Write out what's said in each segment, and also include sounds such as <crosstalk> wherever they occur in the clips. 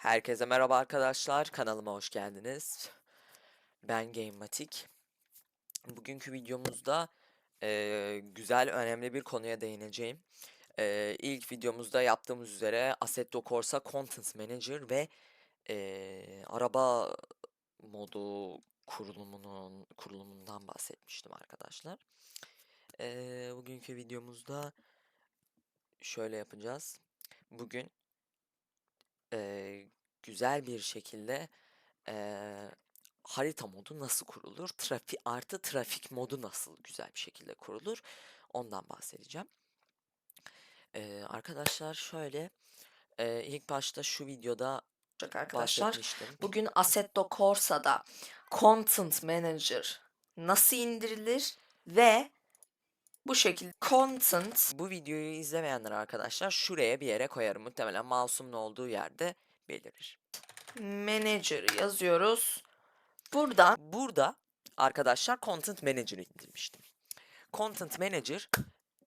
Herkese merhaba arkadaşlar, kanalıma hoş geldiniz. Ben Gamematik. Bugünkü videomuzda eee, güzel, önemli bir konuya değineceğim. Eee ilk videomuzda yaptığımız üzere Assetto Corsa Content Manager ve eee, araba modu kurulumunun kurulumundan bahsetmiştim arkadaşlar. Eee, bugünkü videomuzda şöyle yapacağız. Bugün eee, güzel bir şekilde eee, harita modu nasıl kurulur? Trafi artı trafik modu nasıl güzel bir şekilde kurulur? Ondan bahsedeceğim. Eee, arkadaşlar şöyle eee, ilk başta şu videoda arkadaşlar. Bugün Assetto Corsa'da Content Manager nasıl indirilir ve bu şekilde content Bu videoyu izlemeyenler arkadaşlar şuraya bir yere koyarım. Muhtemelen mouse'umun olduğu yerde belirir. manager yazıyoruz. Buradan Burada arkadaşlar Content Manager'ı indirmiştim. Content Manager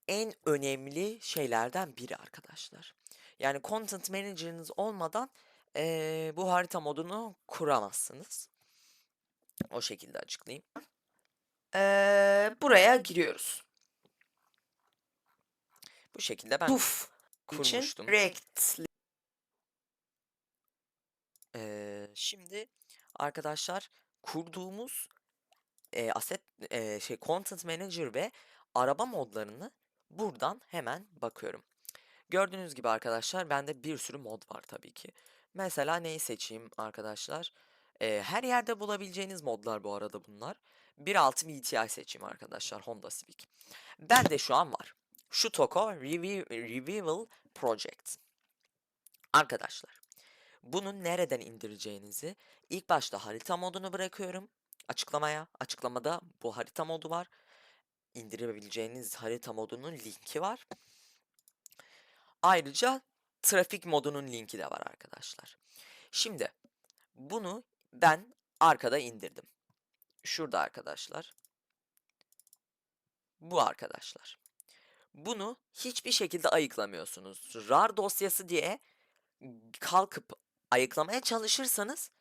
en önemli şeylerden biri arkadaşlar. Yani Content Manager'ınız olmadan eee, bu harita modunu kuramazsınız. O şekilde açıklayayım. eee, buraya giriyoruz. Bu şekilde ben için kurmuştum. rect Eee, şimdi arkadaşlar kurduğumuz eee, asset eee, şey Content Manager ve araba modlarını buradan hemen bakıyorum. Gördüğünüz gibi arkadaşlar bende bir sürü mod var tabii ki. Mesela neyi seçeyim arkadaşlar? Eee, her yerde bulabileceğiniz modlar bu arada bunlar. 1.6 VTI seçeyim arkadaşlar Honda Civic. Bende şu an var. Şu Toko Revi- Revival Project. Arkadaşlar bunu nereden indireceğinizi ilk başta harita modunu bırakıyorum açıklamaya. Açıklamada bu harita modu var. İndirebileceğiniz harita modunun linki var. Ayrıca trafik modunun linki de var arkadaşlar. Şimdi bunu ben arkada indirdim. Şurada arkadaşlar. Bu arkadaşlar. Bunu hiçbir şekilde ayıklamıyorsunuz. RAR dosyası diye kalkıp ayıklamaya çalışırsanız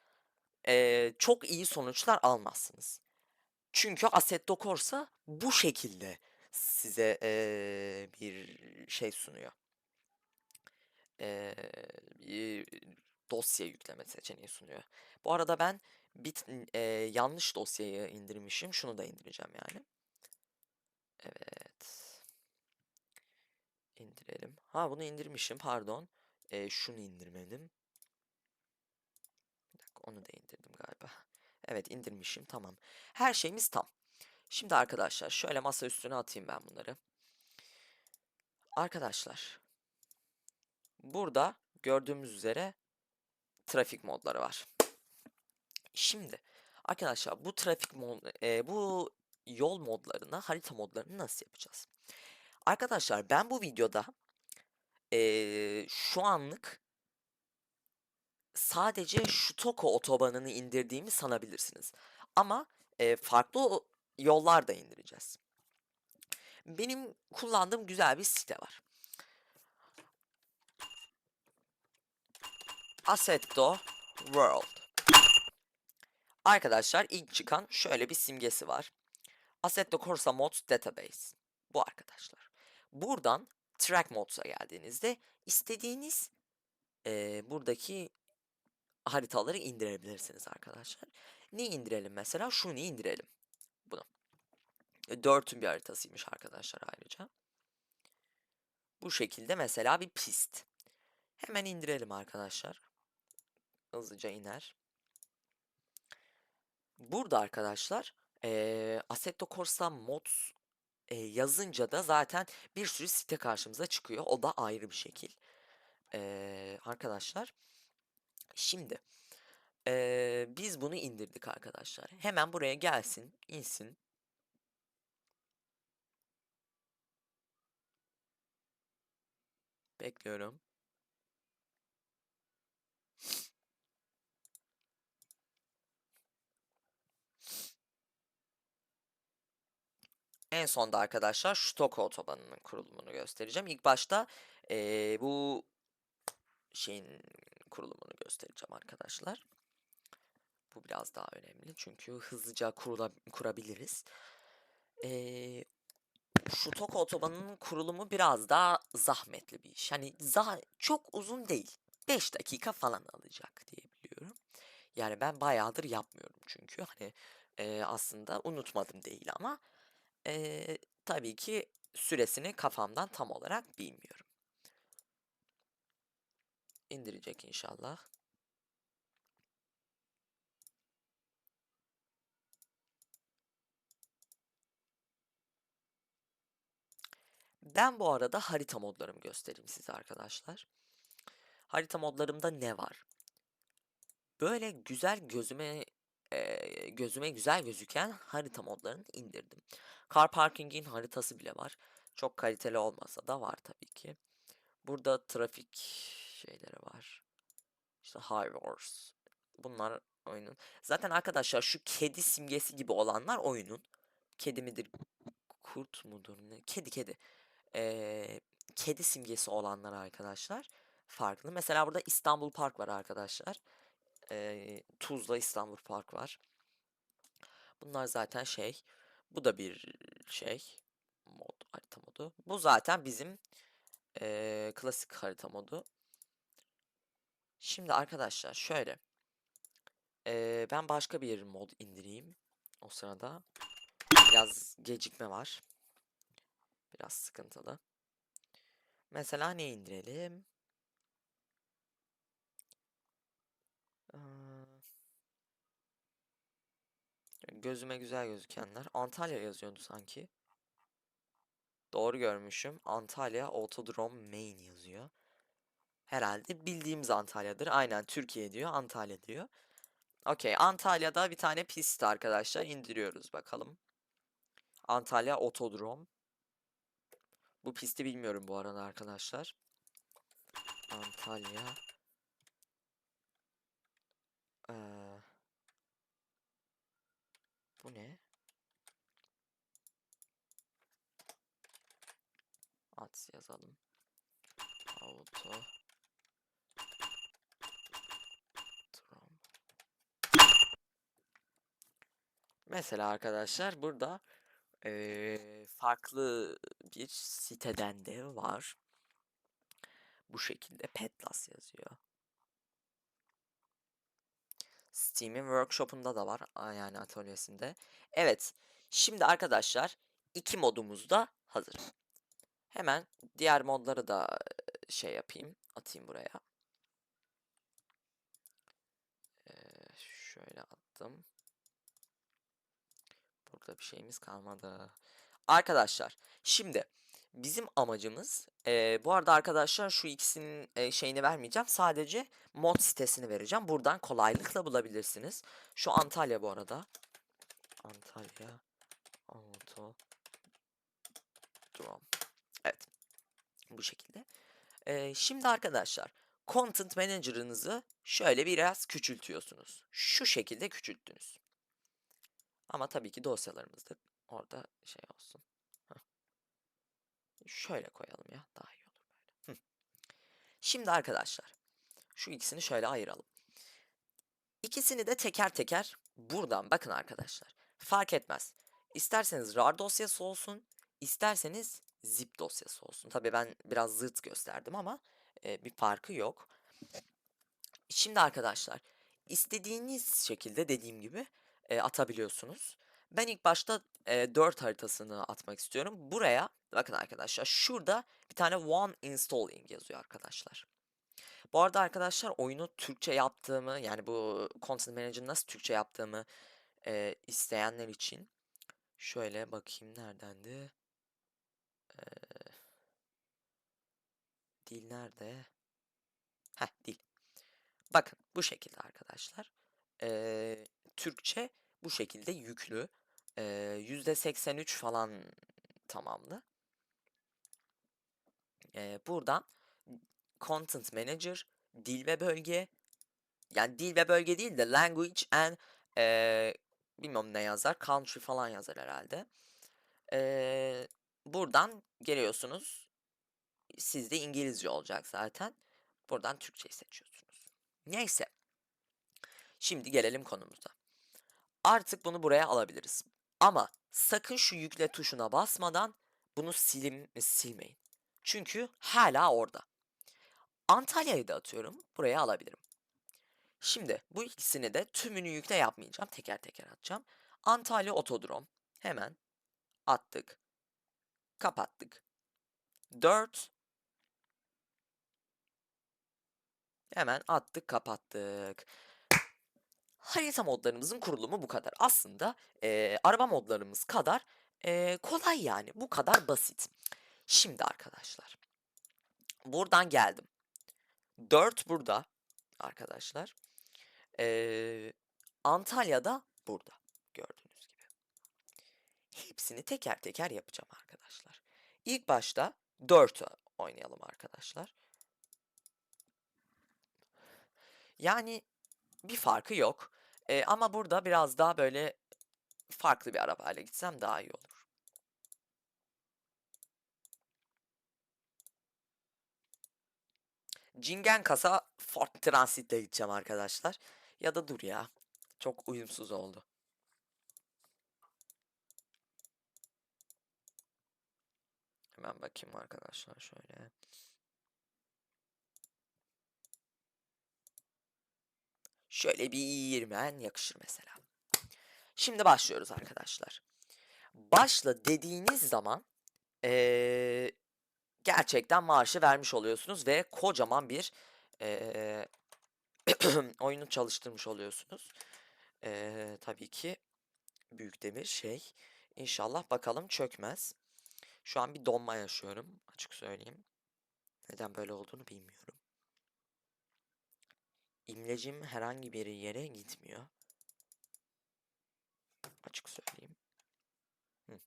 eee, çok iyi sonuçlar almazsınız. Çünkü Assetto Corsa bu şekilde size eee, bir şey sunuyor. Eee, bir dosya yükleme seçeneği sunuyor. Bu arada ben bit eee, yanlış dosyayı indirmişim. Şunu da indireceğim yani. Evet. İndirelim. Ha bunu indirmişim pardon. Eee, şunu indirmedim. Bir dakika onu da indirdim galiba. <laughs> Evet indirmişim tamam. Her şeyimiz tam. Şimdi arkadaşlar şöyle masa üstüne atayım ben bunları. Arkadaşlar. Burada gördüğümüz üzere trafik modları var. Şimdi arkadaşlar bu trafik mod, e, bu yol modlarını, harita modlarını nasıl yapacağız? Arkadaşlar ben bu videoda e, şu anlık sadece şu Toko otobanını indirdiğimi sanabilirsiniz. Ama e, farklı yollar da indireceğiz. Benim kullandığım güzel bir site var. Assetto World. Arkadaşlar ilk çıkan şöyle bir simgesi var. Assetto Corsa Mods Database. Buradan Track Mods'a geldiğinizde istediğiniz eee, buradaki haritaları indirebilirsiniz arkadaşlar. Ne indirelim mesela? Şunu indirelim. Bunu. E, Dört'ün bir haritasıymış arkadaşlar ayrıca. Bu şekilde mesela bir pist. Hemen indirelim arkadaşlar. Hızlıca iner. Burada arkadaşlar eee Assetto Corsa Mods eee, yazınca da zaten bir sürü site karşımıza çıkıyor. O da ayrı bir şekil. Eee, arkadaşlar şimdi eee, biz bunu indirdik arkadaşlar. Hemen buraya gelsin, insin. Bekliyorum. En sonda arkadaşlar Stoko otobanının kurulumunu göstereceğim. İlk başta eee, bu şeyin kurulumunu göstereceğim arkadaşlar. Bu biraz daha önemli çünkü hızlıca kurula, kurabiliriz. Ee, şu otobanının kurulumu biraz daha zahmetli bir iş. Hani zah çok uzun değil. 5 dakika falan alacak diye biliyorum. Yani ben bayağıdır yapmıyorum çünkü hani e, aslında unutmadım değil ama e, tabii ki süresini kafamdan tam olarak bilmiyorum. İndirecek inşallah. Ben bu arada harita modlarımı göstereyim size arkadaşlar. Harita modlarımda ne var? Böyle güzel gözüme eee, gözüme güzel gözüken harita modlarını indirdim. Car parking'in haritası bile var. Çok kaliteli olmasa da var tabii ki. Burada trafik şeyleri var. İşte High Wars. Bunlar oyunun. Zaten arkadaşlar şu kedi simgesi gibi olanlar oyunun. Kedi midir? Kurt mudur? Ne? Kedi kedi. Eee, kedi simgesi olanlar arkadaşlar farklı. Mesela burada İstanbul Park var arkadaşlar. Eee, Tuzla İstanbul Park var. Bunlar zaten şey. Bu da bir şey. Mod, harita modu. Bu zaten bizim eee, klasik harita modu. Şimdi arkadaşlar şöyle. Eee, ben başka bir mod indireyim. O sırada biraz gecikme var. Biraz sıkıntılı. Mesela ne indirelim? Ee, gözüme güzel gözükenler. Antalya yazıyordu sanki. Doğru görmüşüm. Antalya Autodrome Main yazıyor. Herhalde bildiğimiz Antalya'dır. Aynen Türkiye diyor, Antalya diyor. Okey, Antalya'da bir tane pist arkadaşlar indiriyoruz bakalım. Antalya Autodrome. Bu pisti bilmiyorum bu arada arkadaşlar. Antalya. Ee, bu ne? At yazalım. Auto. Drum. Mesela arkadaşlar burada eee, farklı bir siteden de var. Bu şekilde Petlas yazıyor. Steam'in workshop'unda da var. Yani atölyesinde. Evet. Şimdi arkadaşlar iki modumuz da hazır. Hemen diğer modları da e, şey yapayım. Atayım buraya. Ee, şöyle attım. Burada bir şeyimiz kalmadı. Arkadaşlar şimdi bizim amacımız eee, bu arada arkadaşlar şu ikisinin e, şeyini vermeyeceğim. Sadece mod sitesini vereceğim. Buradan kolaylıkla bulabilirsiniz. Şu Antalya bu arada. Antalya Auto Drone. Evet. Bu şekilde. Eee, şimdi arkadaşlar Content Manager'ınızı şöyle biraz küçültüyorsunuz. Şu şekilde küçülttünüz. Ama tabii ki dosyalarımız da orada şey olsun. Şöyle koyalım ya. Daha iyi olur böyle. Şimdi arkadaşlar şu ikisini şöyle ayıralım. İkisini de teker teker buradan bakın arkadaşlar. Fark etmez. İsterseniz RAR dosyası olsun, isterseniz zip dosyası olsun. Tabii ben biraz zırt gösterdim ama e, bir farkı yok. Şimdi arkadaşlar istediğiniz şekilde dediğim gibi e, atabiliyorsunuz. Ben ilk başta e, 4 haritasını atmak istiyorum. Buraya bakın arkadaşlar şurada bir tane one installing yazıyor arkadaşlar. Bu arada arkadaşlar oyunu Türkçe yaptığımı yani bu Content Manager'ı nasıl Türkçe yaptığımı e, isteyenler için şöyle bakayım neredendi? E, dil nerede? Heh dil. Bakın bu şekilde arkadaşlar. Ee, Türkçe bu şekilde yüklü. Ee, %83 falan tamamlı. Ee, buradan Content Manager, dil ve bölge, yani dil ve bölge değil de Language and ee, bilmiyorum ne yazar, Country falan yazar herhalde. Ee, buradan geliyorsunuz. Sizde İngilizce olacak zaten. Buradan Türkçeyi seçiyorsunuz. Neyse. Şimdi gelelim konumuza. Artık bunu buraya alabiliriz. Ama sakın şu yükle tuşuna basmadan bunu silim silmeyin. Çünkü hala orada. Antalya'yı da atıyorum. Buraya alabilirim. Şimdi bu ikisini de tümünü yükle yapmayacağım. Teker teker atacağım. Antalya Otodrom. Hemen attık. Kapattık. 4 Hemen attık kapattık. Harita modlarımızın kurulumu bu kadar. Aslında eee, araba modlarımız kadar eee, kolay yani. Bu kadar basit. Şimdi arkadaşlar. Buradan geldim. 4 burada arkadaşlar. Eee, Antalya'da burada. Gördüğünüz gibi. Hepsini teker teker yapacağım arkadaşlar. İlk başta 4 oynayalım arkadaşlar. Yani bir farkı yok. Eee, ama burada biraz daha böyle farklı bir arabayla gitsem daha iyi olur. Cingen kasa Ford Transit'le gideceğim arkadaşlar. Ya da dur ya. Çok uyumsuz oldu. Hemen bakayım arkadaşlar şöyle. Şöyle bir 20 yakışır mesela. Şimdi başlıyoruz arkadaşlar. Başla dediğiniz zaman eee, gerçekten marşı vermiş oluyorsunuz ve kocaman bir eee, <clears throat> oyunu çalıştırmış oluyorsunuz. Eee, tabii ki büyük de bir şey. İnşallah bakalım çökmez. Şu an bir donma yaşıyorum açık söyleyeyim. Neden böyle olduğunu bilmiyorum. İmlecim herhangi bir yere gitmiyor. Açık söyleyeyim. Hı.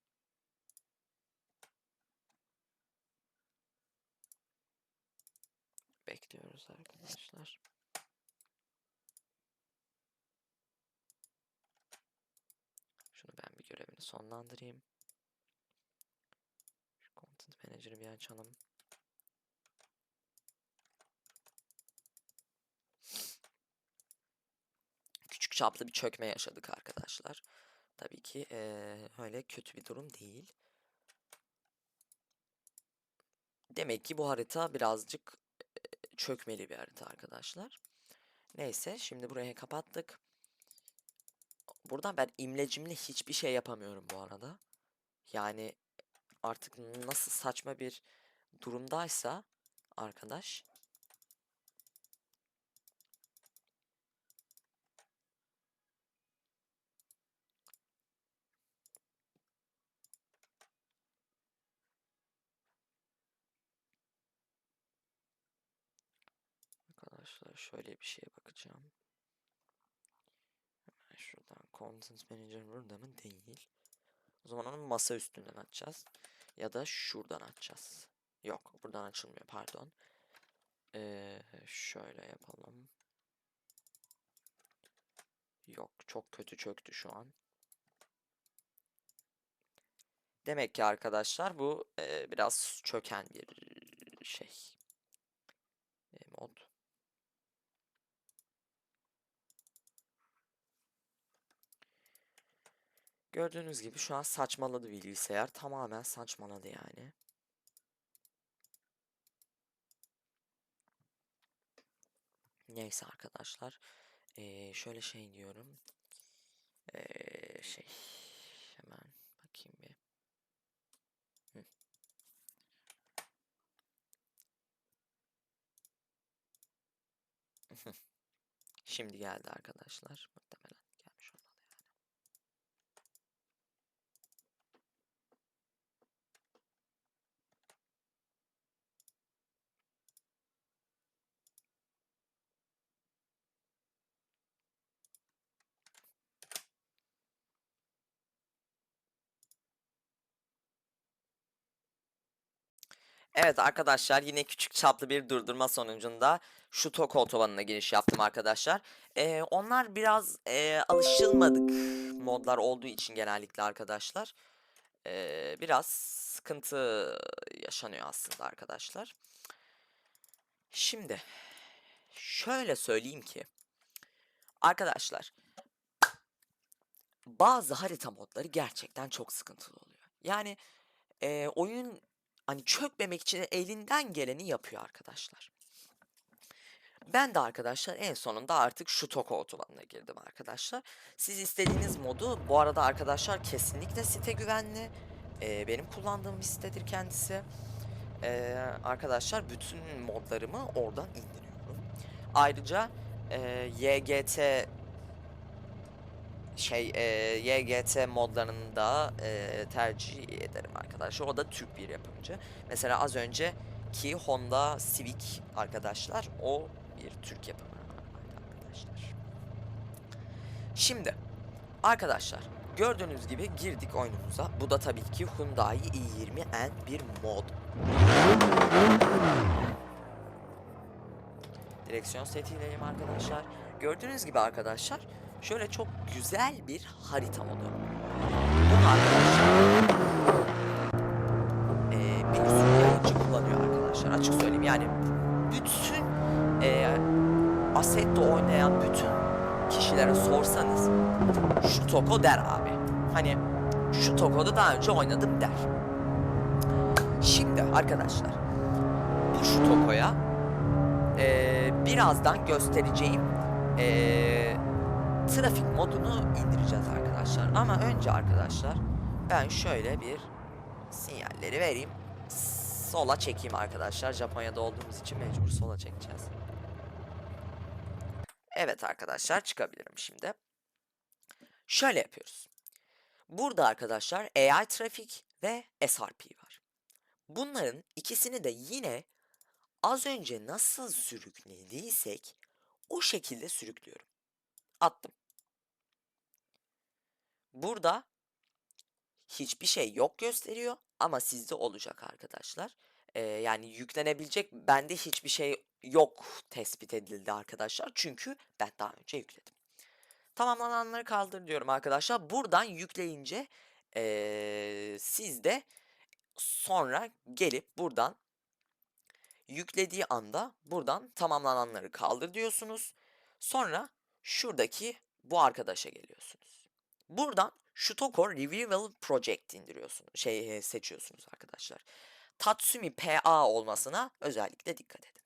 Bekliyoruz arkadaşlar. Şunu ben bir görevini sonlandırayım. Şu Content Manager'ı bir açalım. Küçük çaplı bir çökme yaşadık arkadaşlar. Tabii ki eee, öyle kötü bir durum değil. Demek ki bu harita birazcık eee, çökmeli bir harita arkadaşlar. Neyse şimdi burayı kapattık. Buradan ben imlecimle hiçbir şey yapamıyorum bu arada. Yani artık nasıl saçma bir durumdaysa arkadaş. Arkadaşlar şöyle bir şeye bakacağım. Hemen şuradan Content Manager burada mı? Değil. O zaman onu masa üstünden açacağız. Ya da şuradan açacağız. Yok buradan açılmıyor pardon. Ee, şöyle yapalım. Yok çok kötü çöktü şu an. Demek ki arkadaşlar bu e, biraz çöken bir şey. E, mod. Gördüğünüz gibi şu an saçmaladı bilgisayar. Tamamen saçmaladı yani. Neyse arkadaşlar. Ee, şöyle şey diyorum. Ee, şey hemen bakayım bir. <laughs> Şimdi geldi arkadaşlar. Muhtemelen gelmiş olmalı yani. Evet arkadaşlar yine küçük çaplı bir durdurma sonucunda şu Tok otobanına giriş yaptım arkadaşlar. Ee, onlar biraz ee, alışılmadık modlar olduğu için genellikle arkadaşlar. Ee, biraz sıkıntı yaşanıyor aslında arkadaşlar. Şimdi şöyle söyleyeyim ki arkadaşlar bazı harita modları gerçekten çok sıkıntılı oluyor. Yani eee, oyun hani çökmemek için elinden geleni yapıyor arkadaşlar. Ben de arkadaşlar en sonunda artık şu Toko otobanına girdim arkadaşlar. Siz istediğiniz modu bu arada arkadaşlar kesinlikle site güvenli. Eee, benim kullandığım bir sitedir kendisi. Eee, arkadaşlar bütün modlarımı oradan indiriyorum. Ayrıca eee, YGT şey eee, YGT modlarını da eee, tercih ederim arkadaşlar. O da Türk bir yapımcı. Mesela az önceki Honda Civic arkadaşlar o bir Türk yapımı arkadaşlar. Şimdi arkadaşlar gördüğünüz gibi girdik oyunumuza. Bu da tabii ki Hyundai i20N bir mod. Direksiyon setiyleyim arkadaşlar. Gördüğünüz gibi arkadaşlar şöyle çok güzel bir harita modu. Bunu arkadaşlar eee bir yayıncı kullanıyor arkadaşlar açık söyleyeyim yani bütün eee Assetto oynayan bütün kişilere sorsanız şu Toko der abi. Hani şu Toko'da daha önce oynadım der. Şimdi arkadaşlar bu şu Toko'ya eee, birazdan göstereceğim eee, trafik modunu indireceğiz arkadaşlar. Ama önce arkadaşlar ben şöyle bir sinyalleri vereyim. Sola çekeyim arkadaşlar. Japonya'da olduğumuz için mecbur sola çekeceğiz. Evet arkadaşlar çıkabilirim şimdi. Şöyle yapıyoruz. Burada arkadaşlar AI trafik ve SRP var. Bunların ikisini de yine az önce nasıl sürüklediysek o şekilde sürüklüyorum. Attım. Burada hiçbir şey yok gösteriyor ama sizde olacak arkadaşlar. Ee, yani yüklenebilecek bende hiçbir şey yok tespit edildi arkadaşlar. Çünkü ben daha önce yükledim. Tamamlananları kaldır diyorum arkadaşlar. Buradan yükleyince ee, siz sonra gelip buradan yüklediği anda buradan tamamlananları kaldır diyorsunuz. Sonra şuradaki bu arkadaşa geliyorsunuz. Buradan Shutoko Revival Project indiriyorsunuz. Şey seçiyorsunuz arkadaşlar. Tatsumi PA olmasına özellikle dikkat edin.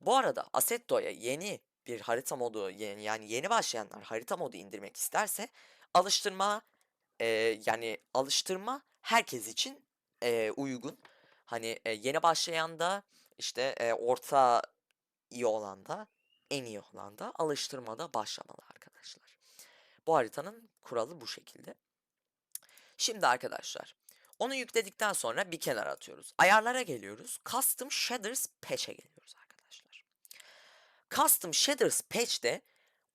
Bu arada Assetto'ya yeni bir harita modu yeni- yani yeni başlayanlar harita modu indirmek isterse alıştırma e, yani alıştırma herkes için e, uygun. Hani e, yeni başlayan da işte e, orta iyi olan da en iyi olan da alıştırmada başlamalı arkadaşlar. Bu haritanın kuralı bu şekilde. Şimdi arkadaşlar onu yükledikten sonra bir kenara atıyoruz. Ayarlara geliyoruz. Custom Shaders Patch'e geliyoruz arkadaşlar. Custom Shaders Patch'te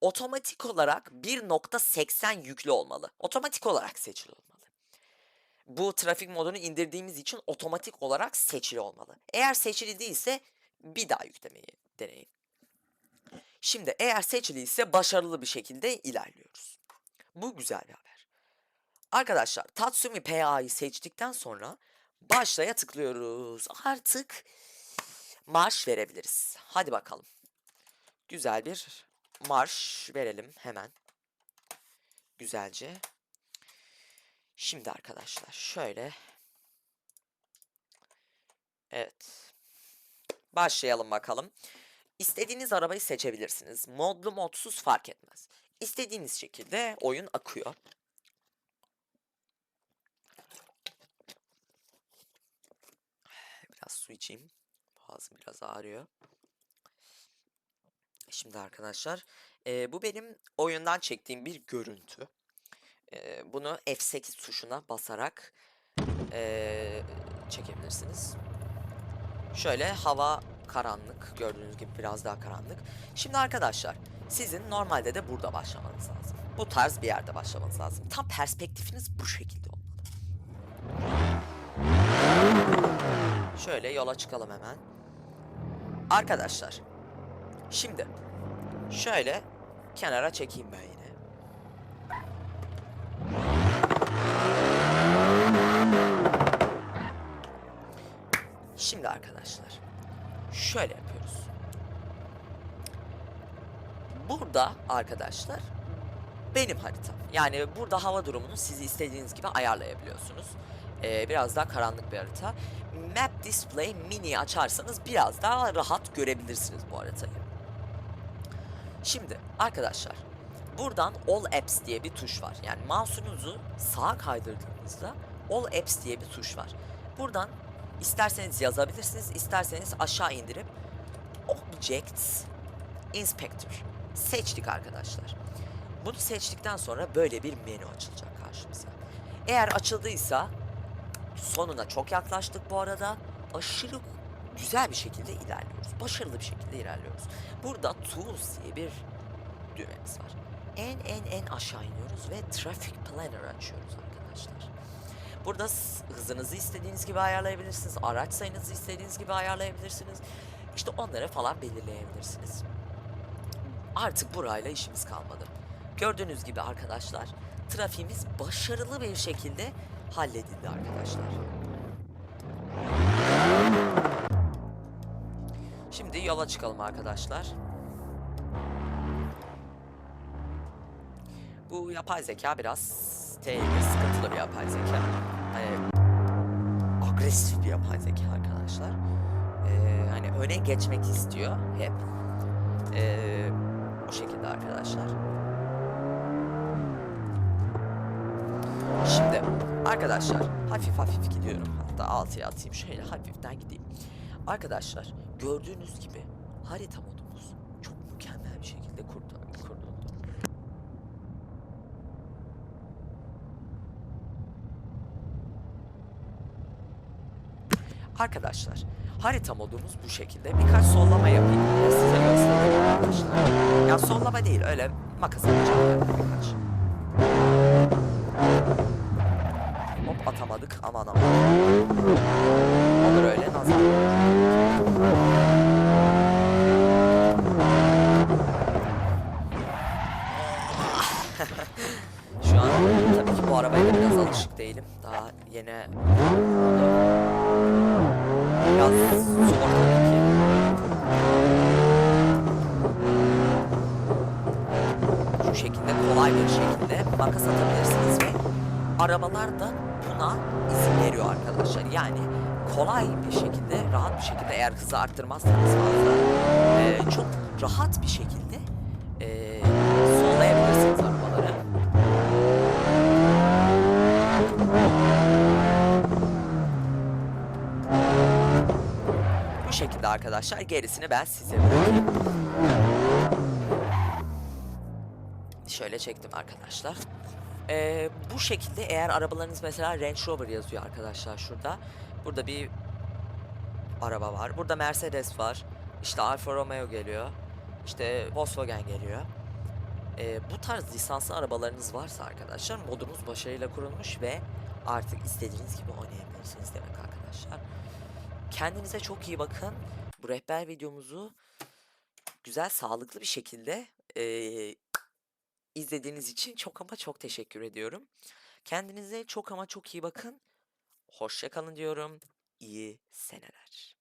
otomatik olarak 1.80 yüklü olmalı. Otomatik olarak seçili olmalı. Bu trafik modunu indirdiğimiz için otomatik olarak seçili olmalı. Eğer seçili değilse bir daha yüklemeyi deneyin. Şimdi eğer seçiliyse başarılı bir şekilde ilerliyoruz. Bu güzel bir haber. Arkadaşlar Tatsumi PA'yı seçtikten sonra başlaya tıklıyoruz. Artık marş verebiliriz. Hadi bakalım. Güzel bir marş verelim hemen. Güzelce. Şimdi arkadaşlar şöyle. Evet. Başlayalım bakalım. İstediğiniz arabayı seçebilirsiniz. Modlu modsuz fark etmez. İstediğiniz şekilde oyun akıyor. Biraz su içeyim. Boğazım biraz ağrıyor. Şimdi arkadaşlar eee, bu benim oyundan çektiğim bir görüntü. Eee, bunu F8 tuşuna basarak eee, çekebilirsiniz. Şöyle hava karanlık. Gördüğünüz gibi biraz daha karanlık. Şimdi arkadaşlar sizin normalde de burada başlamanız lazım. Bu tarz bir yerde başlamanız lazım. Tam perspektifiniz bu şekilde olmalı. Şöyle yola çıkalım hemen. Arkadaşlar şimdi şöyle kenara çekeyim ben yine. Şimdi arkadaşlar şöyle yapıyoruz. Burada arkadaşlar benim haritam. Yani burada hava durumunu siz istediğiniz gibi ayarlayabiliyorsunuz. Ee, biraz daha karanlık bir harita. Map Display Mini açarsanız biraz daha rahat görebilirsiniz bu haritayı. Şimdi arkadaşlar buradan All Apps diye bir tuş var. Yani mouse'unuzu sağa kaydırdığınızda All Apps diye bir tuş var. Buradan isterseniz yazabilirsiniz, isterseniz aşağı indirip Objects Inspector seçtik arkadaşlar. Bunu seçtikten sonra böyle bir menü açılacak karşımıza. Eğer açıldıysa sonuna çok yaklaştık bu arada. Aşırı güzel bir şekilde ilerliyoruz. Başarılı bir şekilde ilerliyoruz. Burada Tools diye bir düğmemiz var. En en en aşağı iniyoruz ve Traffic Planner açıyoruz arkadaşlar. Burada hızınızı istediğiniz gibi ayarlayabilirsiniz. Araç sayınızı istediğiniz gibi ayarlayabilirsiniz. İşte onları falan belirleyebilirsiniz. Artık burayla işimiz kalmadı. Gördüğünüz gibi arkadaşlar trafiğimiz başarılı bir şekilde halledildi arkadaşlar. Şimdi yola çıkalım arkadaşlar. Bu yapay zeka biraz tehlikeli, sıkıntılı bir yapay zeka. Hani agresif bir yapay zeka arkadaşlar. Ee, hani öne geçmek istiyor hep. Ee, şekilde arkadaşlar. Şimdi arkadaşlar hafif hafif gidiyorum. Hatta altıya atayım şöyle hafiften gideyim. Arkadaşlar gördüğünüz gibi harita modumuz çok mükemmel bir şekilde kurdu. Arkadaşlar harita modumuz bu şekilde. Birkaç sollama yapayım. ve Size göstereyim arkadaşlar. Ya sollama değil öyle makas atacağım yani birkaç. Hop atamadık aman aman. Olur öyle nazar. <laughs> Şu an tabii ki bu arabaya biraz alışık değilim. Daha yeni biraz zor tabii ki. Şu şekilde kolay bir şekilde makas atabilirsiniz ve arabalar da buna izin veriyor arkadaşlar. Yani kolay bir şekilde, rahat bir şekilde eğer hızı arttırmazsanız fazla eee, çok rahat bir şekilde eee sollayabilirsiniz arabaları. Bu şekilde arkadaşlar gerisini ben size bırakayım. Şöyle çektim arkadaşlar. Ee, bu şekilde eğer arabalarınız mesela Range Rover yazıyor arkadaşlar şurada. Burada bir araba var. Burada Mercedes var. İşte Alfa Romeo geliyor. İşte Volkswagen geliyor. Ee, bu tarz lisanslı arabalarınız varsa arkadaşlar modunuz başarıyla kurulmuş ve artık istediğiniz gibi oynayabilirsiniz demek arkadaşlar. Kendinize çok iyi bakın. Bu rehber videomuzu güzel, sağlıklı bir şekilde eee, izlediğiniz için çok ama çok teşekkür ediyorum. Kendinize çok ama çok iyi bakın. Hoşça kalın diyorum. İyi seneler.